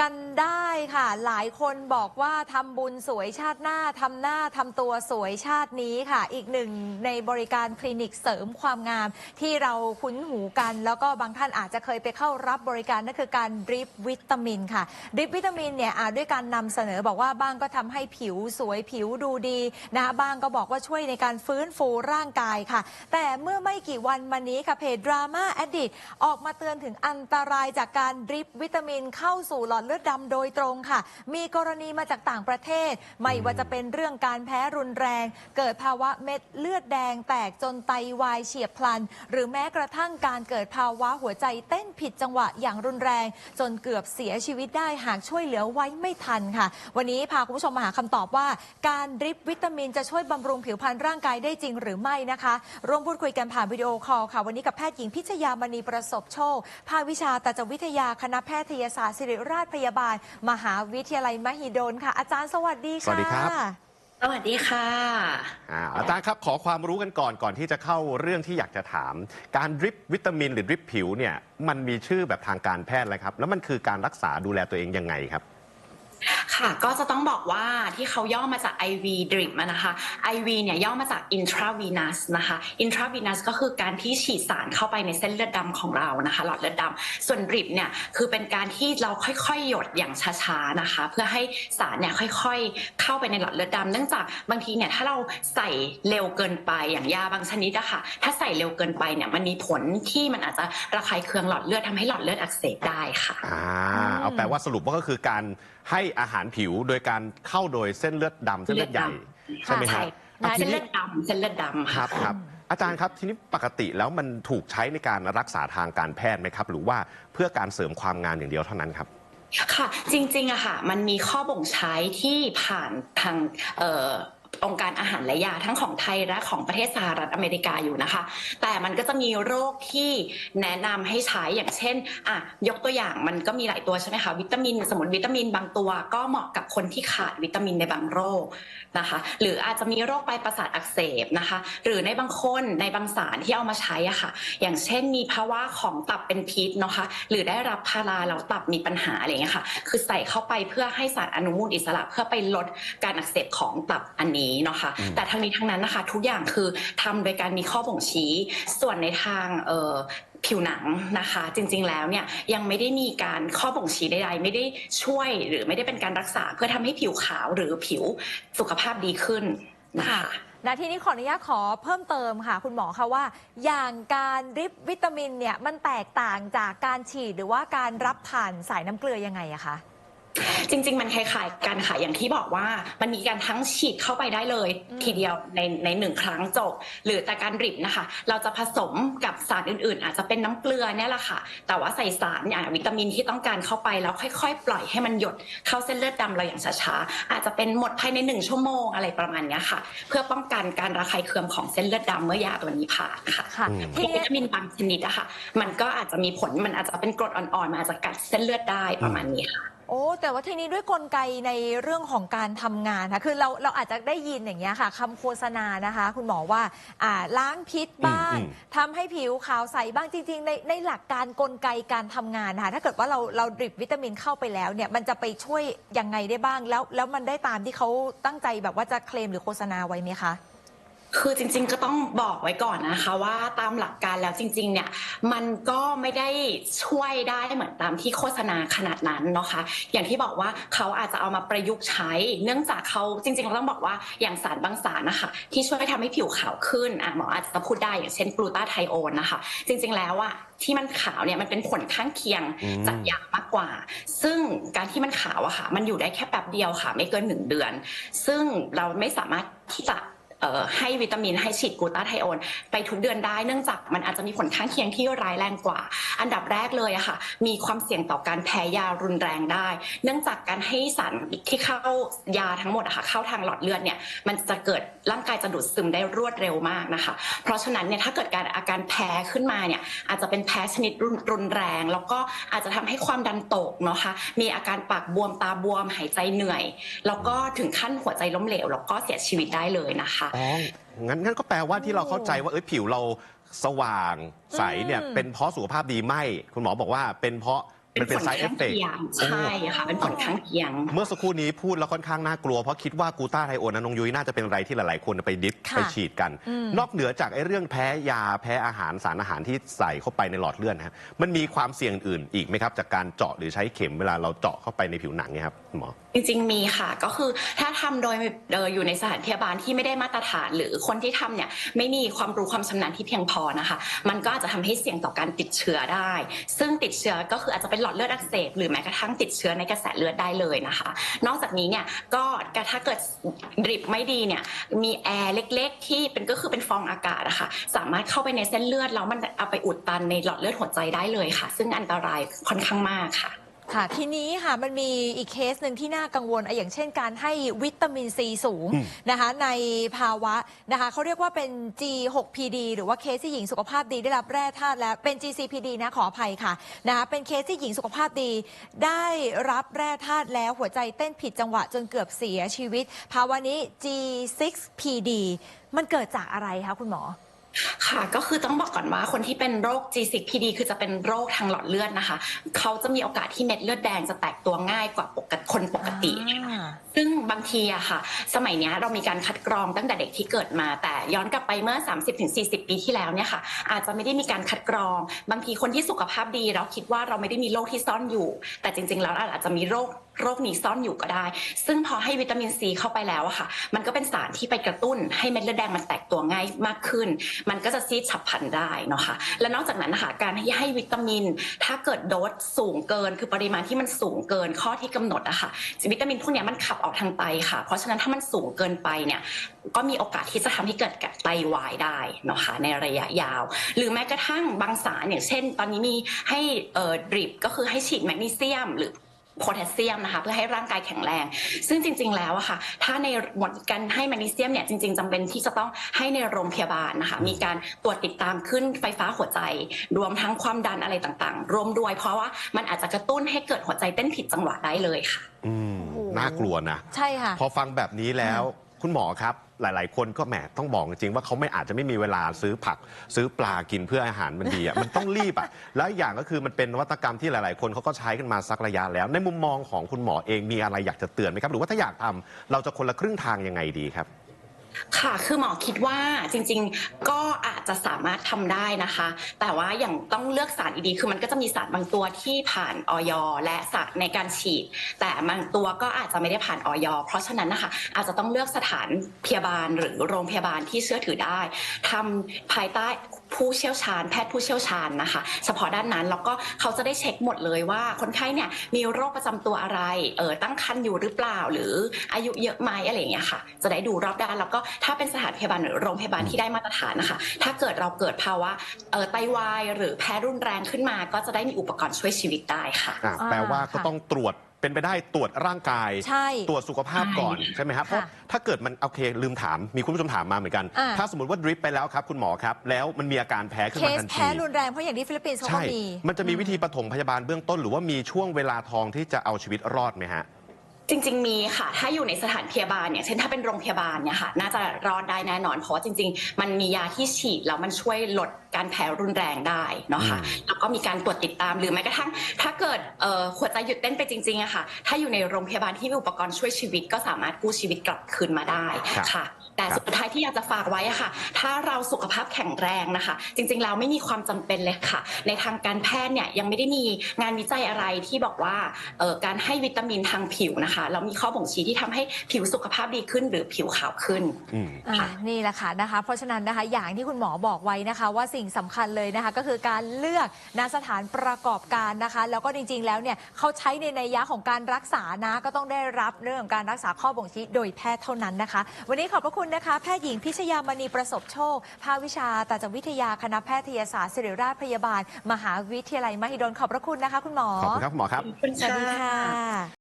กันได้ ค่ะ หลายคนบอกว่าทำบุญสวยชาติหน้าทำหน้าทำตัวสวยชาตินี้ค่ะ อีกหนึ่งในบริการคลินิกเสริมความงาม ที่เราคุ้นหูกัน แล้วก็บางท่านอาจจะเคยไปเข้ารับบริการนั่นคือการดริปวิตามินค่ะดริปวิตามินเนี่ยอ่าด้วยการนำเสนอบอกว่าบ้างก็ทำให้ผิวสวยผิวดูดีนะบ้างก็บอกว่าช่วยในการฟื้นฟูร่างกายค่ะ แต่เมื่อไม่กี่วันมานี้ค่ะเพจดราม่าแอดดิออกมาเตือนถึงอันตรายจากการดริปวิตามินเข้าสู่หลอดเลือดดำโดยตรงค่ะ มีกรณีมาจากต่างประเทศ ไม่ว่าจะเป็นเรื่องการแพ้รุนแรง เกิดภาวะเม็ดเลือดแดงแตกจนไตวายเฉียบพลัน หรือแม้กระทั่งการเกิดภาวะหัวใจเต้นผิดจังหวะอย่างรุนแรง จนเกือบเสียชีวิตได้หากช่วยเหลือไว้ไม่ทันค่ะ วันนี้พาคุณผู้ชมมาหาคำตอบว่า การดริปวิตามินจะช่วยบำรุงผิวพรรณร่างกายได้จริงหรือไม่นะคะ ร่วมพูดคุยกันผ่านวิดีโอคอลค่ะ วันนี้กับแพทย์หญิงพิชยามณีประสบโชคภาควิชาตัจวิทยาคณะแพทยศาสตร์ศิริราชพยาบาลมหาวิทยาลัยมหิดลค่ะ อาจารย์สวัสดีค่ะ สวัสดีครับ สวัสดีค่ะ อ่าอาจารย์ครับขอความรู้กันก่อนก่อนที่จะเข้าเรื่องที่อยากจะถาม การดริปวิตามินหรือดริปผิวเนี่ยมันมีชื่อแบบทางการแพทย์อะไรครับ แล้วมันคือการรักษาดูแลตัวเองยังไงครับ ค่ะ ก็จะต้องบอกว่าที่เขาย่อมาจาก IV drip นะคะ IV เนี่ยย่อมาจาก intravenous นะคะ intravenous ก็คือการที่ฉีดสารเข้าไปในเส้นเลือดดำของเรานะคะหลอดเลือดดำส่วน drip เนี่ยคือเป็นการที่เราค่อยๆ หยดอย่างช้าๆนะคะ เพื่อให้สารเนี่ยค่อยๆ เข้าไปในหลอดเลือดดำเนื่องจากบางทีเนี่ยถ้าเราใส่เร็วเกินไปอย่างยาบางชนิดอะค่ะ ถ้าใส่เร็วเกินไปเนี่ยมันมีผลที่มันอาจจะระคายเคืองหลอดเลือดทำให้หลอดเลือดอักเสบได้ค่ะอ่าเอาแปลว่าสรุปว่าก็คือการให้อาหารผิวโดยการเข้าโดยเส้นเลือดดำเส้นเลือดใหญ่ใช่ไหมครับค่ะเส้นเลือดดำเส้นเลือดดำครัค่ะ บครับอาจารย์ครับทีนี้ปกติแล้วมันถูกใช้ในการรักษาทางการแพทย์ไหมครับ หรือว่าเพื่อการเสริมความงามอย่างเดียวเท่านั้นครับ ค่ะจริงๆอะค่ะ มันมีข้อบ่งใช้ที่ผ่านทางเอ่อ องค์การอาหารและยาทั้งของไทยและของประเทศสหรัฐอเมริกาอยู่นะคะ แต่มันก็จะมีโรคที่แนะนำให้ใช้อย่างเช่นอะยกตัวอย่างมันก็มีหลายตัวใช่ไหมคะวิตามิน สมมติวิตามินบางตัว ก็เหมาะกับคนที่ขาดวิตามินในบางโรคนะคะ หรืออาจจะมีโรคปลายประสาทอักเสบนะคะ หรือในบางคนในบางสารที่เอามาใช้อะค่ะ อย่างเช่นมีภาวะของตับเป็นพิษนะคะ หรือได้รับพาราแล้วตับมีปัญหาอะไรอย่างเงี้ยค่ะ คือใส่เข้าไปเพื่อให้สารอนุมูลอิสระเพื่อไปลดการอักเสบของตับอันนี้เนาะคะอืมแต่ทั้งนี้ทั้งนั้นนะคะ ทุกอย่างคือทำโดยการมีข้อบ่งชี้ ส่วนในทางเอ่อผิวหนังนะคะ จริงๆแล้วเนี่ยยังไม่ได้มีการข้อบ่งชี้ใดๆไม่ได้ช่วยหรือไม่ได้เป็นการรักษา เพื่อทำให้ผิวขาวหรือผิวสุขภาพดีขึ้นนะคะค่ะนาทีนี้ขออนุญาตขอเพิ่มเติมค่ะ คุณหมอคะว่า อย่างการดริปวิตามินเนี่ยมันแตกต่างจากการฉีดหรือว่าการรับผ่านสายน้ำเกลือยังไงอะคะ จริง ๆ มันคล้ายๆกันค่ะอย่างที่บอกว่ามันมีการทั้งฉีดเข้าไปได้เลยอืมทีเดียวในในหนึ่งครั้งจบ หรือแต่การดริปนะคะ เราจะผสมกับสารอื่นๆ อาจจะเป็นน้ำเกลือเนี่ยแหละค่ะ แต่ว่าใส่สารอย่างวิตามินที่ต้องการเข้าไปแล้วค่อยๆ ปล่อยให้มันหยดเข้าเส้นเลือดดำเราอย่างช้าๆอาจจะเป็นหมดภายในหนึ่งชั่วโมงอะไรประมาณเนี้ยค่ะ เพื่อป้องกันการระคายเคืองของเส้นเลือดดำเมื่อยาตัวนี้ผ่านค่ะค่ะอืมทีวินี้ตามินบางชนิดอะค่ะ มันก็อาจจะมีผลมันอาจจะเป็นกรดอ่อนๆมันอาจจะกัดเส้นเลือดได้ประมาณนี้ค่ะ โอ้ แต่ว่าทีนี้ด้วยกลไกในเรื่องของการทำงานค่ะคือเราเราอาจจะได้ยินอย่างเงี้ยค่ะคำโฆษณานะคะ คุณหมอว่าอ่าล้างพิษบ้างอืมทำให้ผิวขาวใสบ้างจริง ๆ ในในหลักการกลไกการทำงานค่ะถ้าเกิดว่าเราเราดริปวิตามินเข้าไปแล้วเนี่ยมันจะไปช่วยยังไงได้บ้างแล้วแล้วมันได้ตามที่เขาตั้งใจแบบว่าจะเคลมหรือโฆษณาไว้ไหมคะ คือจริงๆก็ต้องบอกไว้ก่อนนะคะว่าตามหลักการแล้วจริงๆเนี่ยมันก็ไม่ได้ช่วยได้เหมือนตามที่โฆษณาขนาดนั้นเนาะคะ อย่างที่บอกว่าเขาอาจจะเอามาประยุกต์ใช้ เนื่องจากเขาจริงๆเราต้องบอกว่าอย่างสารบางสารนะคะที่ช่วยทำให้ผิวขาวขึ้นอะหมออาจจะพูดได้อย่างเช่นกลูตาไทโอนนะคะ จริงๆแล้วอะที่มันขาวเนี่ยมันเป็นผลข้างเคียงอืมจากยามากกว่า ซึ่งการที่มันขาวอะค่ะ มันอยู่ได้แค่แป๊บเดียวค่ะ ไม่เกินหนึ่งเดือน ซึ่งเราไม่สามารถที่จะเอ่อ ให้วิตามินให้ฉีดกูตาไทโอนไปทุกเดือนได้เนื่องจากมันอาจจะมีผลข้างเคียงที่ร้ายแรงกว่า อันดับแรกเลยอะค่ะ มีความเสี่ยงต่อการแพ้ยารุนแรงได้ เนื่องจากการให้สารที่เข้ายาทั้งหมดอะค่ะเข้าทางหลอดเลือดเนี่ยมันจะเกิดร่างกายจะดูดซึมได้รวดเร็วมากนะคะ เพราะฉะนั้นเนี่ยถ้าเกิดการอาการแพ้ขึ้นมาเนี่ยอาจจะเป็นแพ้ชนิดรุนแรง แล้วก็อาจจะทำให้ความดันตกเนาะคะมีอาการปากบวมตาบวมหายใจเหนื่อย แล้วก็ถึงขั้นหัวใจล้มเหลวแล้วก็เสียชีวิตได้เลยนะคะอ๋องั้นงั้นก็แปลว่าที่เราเข้าใจว่าเอ้ยผิวเราสว่างใสเนี่ยอืมเป็นเพราะสุขภาพดีไม่ คุณหมอบอกว่าเป็นเพราะ มันเป็นผล side ข้าง effect เคียงใช่ค่ะเป็นผลข้างเคียง เมื่อสักครู่นี้พูดแล้วค่อนข้างน่ากลัว เพราะคิดว่ากูต้าไทโอนนะนงยุ้ยน่าจะเป็นอะไรที่หลาย ๆ คนไปดิฟค่ะไปฉีดกันอืมนอกเหนือจากไอ้เรื่องแพ้ยาแพ้อาหารสารอาหารที่ใส่เข้าไปในหลอดเลือดนะฮะมันมีความเสี่ยงอื่นอีกไหมครับจากการเจาะหรือใช้เข็มเวลาเราเจาะเข้าไปในผิวหนังเนี่ยครับคุณหมอจริงๆมีค่ะก็คือถ้าทำโดยเอ่ออยู่ในสถานพยาบาลที่ไม่ได้มาตรฐาน หรือคนที่ทำเนี่ยไม่มีความรู้ความชำนาญที่เพียงพอนะคะ มันก็อาจจะทำให้เสี่ยงต่อการติดเชื้อได้ ซึ่งติดเชื้อก็คืออาจจะเป็นหลอดเลือดอักเสบหรือแม้กระทั่งติดเชื้อในกระแสเลือดได้เลยนะคะ นอกจากนี้เนี่ยก็ถ้าเกิดดริปไม่ดีเนี่ยมีแอร์เล็กๆ ที่เป็นก็คือเป็นฟองอากาศนะคะสามารถเข้าไปในเส้นเลือดแล้วมันเอาไปอุดตันในหลอดเลือดหัวใจได้เลยค่ะ ซึ่งอันตรายค่อนข้างมากค่ะ ค่ะทีนี้ค่ะมันมีอีกเคสหนึ่งที่น่ากังวลอะอย่างเช่นการให้วิตามินซีสูงอืมนะคะในภาวะนะคะเขาเรียกว่าเป็น G6PD หรือว่าเคสที่หญิงสุขภาพดีได้รับแร่ธาตุแล้วเป็น GCPD นะขออภัยค่ะนะคะเป็นเคสที่หญิงสุขภาพดี ได้รับแร่ธาตุแล้วหัวใจเต้นผิดจังหวะจนเกือบเสียชีวิต ภาวะนี้ G6PD มันเกิดจากอะไรคะคุณหมอ ค่ะก็คือต้องบอกก่อนว่าคนที่เป็นโรค G6PD คือจะเป็นโรคทางหลอดเลือดนะคะ เขาจะมีโอกาสที่เม็ดเลือดแดงจะแตกตัวง่ายกว่าปกติคนปกติอ่าซึ่งบางทีอะค่ะ สมัยเนี้ยเรามีการคัดกรองตั้งแต่เด็กที่เกิดมา แต่ย้อนกลับไปเมื่อ 30-40 ปีที่แล้วเนี่ยค่ะ อาจจะไม่ได้มีการคัดกรอง บางทีคนที่สุขภาพดี เราคิดว่าเราไม่ได้มีโรคที่ซ่อนอยู่ แต่จริง ๆ แล้วอาจจะมีโรค โรคนี้ซ่อนอยู่ก็ได้ ซึ่งพอให้วิตามินซีเข้าไปแล้วอะค่ะ มันก็เป็นสารที่ไปกระตุ้นให้เม็ดเลือดแดงมันแตกตัวง่ายมากขึ้น มันก็จะซีดฉับพลันได้เนาะค่ะ และนอกจากนั้นนะคะการที่ให้วิตามิน ถ้าเกิดโดสสูงเกิน คือปริมาณที่มันสูงเกินข้อที่กำหนดอะค่ะ วิตามินพวกนี้มันขับออกทางไตค่ะ เพราะฉะนั้นถ้ามันสูงเกินไปเนี่ย ก็มีโอกาสที่จะทำให้เกิดไตวายได้เนาะค่ะในระยะยาว หรือแม้กระทั่งบางสารอย่างเช่น ตอนนี้มีให้ดริปก็คือให้ฉีดแมกนีเซียมหรือ โพแทสเซียมนะคะเพื่อให้ร่างกายแข็งแรง ซึ่งจริง ๆ แล้วอะค่ะ ถ้าในหมดการให้แมกนีเซียมเนี่ยจริง ๆจำเป็นที่จะต้องให้ในโรงพยาบาลนะคะมีการตรวจติดตามขึ้นไฟฟ้าหัวใจ รวมทั้งความดันอะไรต่างๆ รวมด้วยเพราะว่ามันอาจจะกระตุ้นให้เกิดหัวใจเต้นผิดจังหวะได้เลยค่ะ อืมโอ้โหน่ากลัวนะ ใช่ค่ะ พอฟังแบบนี้แล้ว คุณหมอครับหลาย ๆ คนก็แหมต้องบอกจริงๆว่าเขาไม่อาจจะไม่มีเวลาซื้อผัก ซื้อปลากินเพื่ออาหารมันดีอะมันต้องรีบอะแล้วอีกอย่างก็คือมันเป็นนวัตกรรมที่หลาย ๆ คนเขาก็ใช้กันมาสักระยะแล้ว ในมุมมองของคุณหมอเองมีอะไรอยากจะเตือนไหมครับ หรือว่าถ้าอยากทำเราจะคนละครึ่งทางยังไงดีครับ ค่ะคือหมอคิดว่าจริงๆ ก็อาจจะสามารถทำได้นะคะ แต่ว่าอย่างต้องเลือกสารดีๆคือมันก็จะมีสารบางตัวที่ผ่านออยและสารในการฉีด แต่บางตัวก็อาจจะไม่ได้ผ่านออยเพราะฉะนั้นนะคะ อาจจะต้องเลือกสถานพยาบาลหรือโรงพยาบาลที่เชื่อถือได้ทำภายใต้ ผู้เชี่ยวชาญ แพทย์ผู้เชี่ยวชาญนะคะ เฉพาะด้านนั้นแล้วก็เขาจะได้เช็คหมดเลยว่าคนไข้เนี่ยมีโรคประจำตัวอะไรเออตั้งครรภ์อยู่หรือเปล่า หรืออายุเยอะไหมอะไรอย่างเงี้ยค่ะ จะได้ดูรอบด้านแล้วก็ถ้าเป็นสถานพยาบาลหรือโรงพยาบาลที่ได้มาตรฐานนะคะ ถ้าเกิดเราเกิดภาวะเออไตวายหรือแพ้รุนแรงขึ้นมา ก็จะได้มีอุปกรณ์ช่วยชีวิตได้ค่ะอะอ่าแปลว่าก็ค่ะต้องตรวจ เป็นไปได้ตรวจร่างกาย ใช่ตรวจสุขภาพก่อนใช่ไหมครับเพราะถ้าเกิดมันโอเคลืมถามมีคุณผู้ชมถามมาเหมือนกัน อ่า ถ้าสมมติว่าดริปไปแล้วครับคุณหมอครับ แล้วมันมีอาการแพ้ขึ้นเคมาสทันที แพ้รุนแรงเพราะอย่างที่ฟิลิปปินส์เขาก็ใช่ มี มันจะมีวิธีปฐมพยาบาลเบื้องต้น หรือว่ามีช่วงเวลาทองที่จะเอาชีวิตรอดไหมฮะ จริง ๆ มีค่ะ ถ้าอยู่ในสถานพยาบาลเนี่ย เช่นถ้าเป็นโรงพยาบาลเนี่ยค่ะ น่าจะรอดได้แน่นอน เพราะว่าจริง ๆ มันมียาที่ฉีดแล้วมันช่วยลดการแพ้รุนแรงได้เนาะค่ะอืมแล้วก็มีการตรวจติดตาม หรือแม้กระทั่ง ถ้าเกิดเอ่อหัวใจหยุดเต้นไปจริงๆอะค่ะ ถ้าอยู่ในโรงพยาบาลที่มีอุปกรณ์ช่วยชีวิตก็สามารถกู้ชีวิตกลับคืนมาได้ครับค่ะ แต่ครับสุดท้ายที่อยากจะฝากไว้อะค่ะ ถ้าเราสุขภาพแข็งแรงนะคะ จริงๆแล้วไม่มีความจำเป็นเลยค่ะ ในทางการแพทย์เนี่ยยังไม่ได้มีงานวิจัยอะไรที่บอกว่าเอ่อการให้วิตามินทางผิวนะคะแล้วมีข้อบ่งชี้ที่ทำให้ผิวสุขภาพดีขึ้น หรือผิวขาวขึ้นอืมอ่าค่ะนี่แหละค่ะนะคะ เพราะฉะนั้นนะคะอย่างที่คุณหมอบอกไว้นะคะ ว่าสิ่งสำคัญเลยนะคะ ก็คือการเลือกนะสถานประกอบการนะคะ แล้วก็จริง ๆ แล้วเนี่ยเขาใช้ในนัยยะของการรักษานะก็ต้องได้รับเรื่องของการรักษาข้อบ่งชี้โดยแพทย์เท่านั้นนะคะ วันนี้ขอบพระคุณนะคะ แพทย์หญิงพิชยามณีประสบโชค ภาควิชาตาจวิทยาคณะแพทยศาสตร์ศิริราชพยาบาล มหาวิทยาลัยมหิดลขอบพระคุณนะคะ คุณหมอขอบคุณครับคุณหมอครับขอบคุณสวัสดีค่ะค่ะ